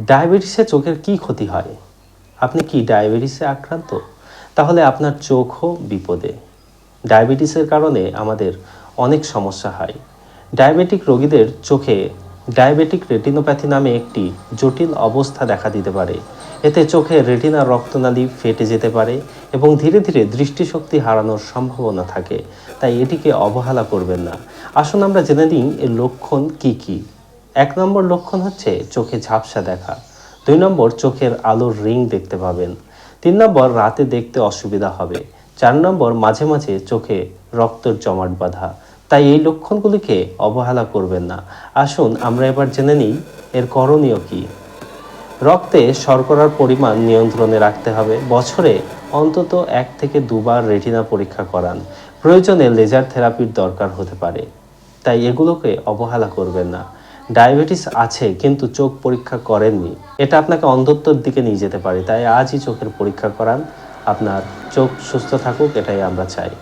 ডায়াবেটিসে চোখের কি ক্ষতি হয়? আপনি কি ডায়াবেটিসে আক্রান্ত? তাহলে আপনার চোখও বিপদে। ডায়াবেটিসের কারণে আমাদের অনেক সমস্যা হয়। ডায়াবেটিক রোগীদের চোখে ডায়াবেটিক রেটিনোপ্যাথি নামে একটি জটিল অবস্থা দেখা দিতে পারে। এতে চোখে রেটিনার রক্তনালী ফেটে যেতে পারে এবং ধীরে ধীরে দৃষ্টিশক্তি হারানোর সম্ভাবনা থাকে। তাই এটিকে অবহেলা করবেন না। আসুন আমরা জেনে নিই এর লক্ষণ কি কি। এক নম্বর লক্ষণ হচ্ছে চোখে ঝাপসা দেখা। দুই নম্বর চোখের আলোর রিং দেখতে পাবেন। তিন নম্বর রাতে দেখতে অসুবিধা হবে। চার নম্বর মাঝে মাঝে চোখে রক্তর জমাট বাঁধা। তাই এই লক্ষণগুলিকে অবহেলা করবেন না। আসুন আমরা এবার জেনে নিই এর করণীয় কী। রক্তে শর্করার পরিমাণ নিয়ন্ত্রণে রাখতে হবে। বছরে অন্তত এক থেকে দুবার রেটিনা পরীক্ষা করান। প্রয়োজনে লেজার থেরাপির দরকার হতে পারে। তাই এগুলোকে অবহেলা করবেন না। ডায়াবেটিস আছে, কিন্তু চোখ পরীক্ষা করেননি। এটা আপনাকে অন্ধত্বর দিকে নিয়ে যেতে পারে, তাই আজই চোখের পরীক্ষা করান। আপনার চোখ সুস্থ থাকুক, এটাই আমরা চাই।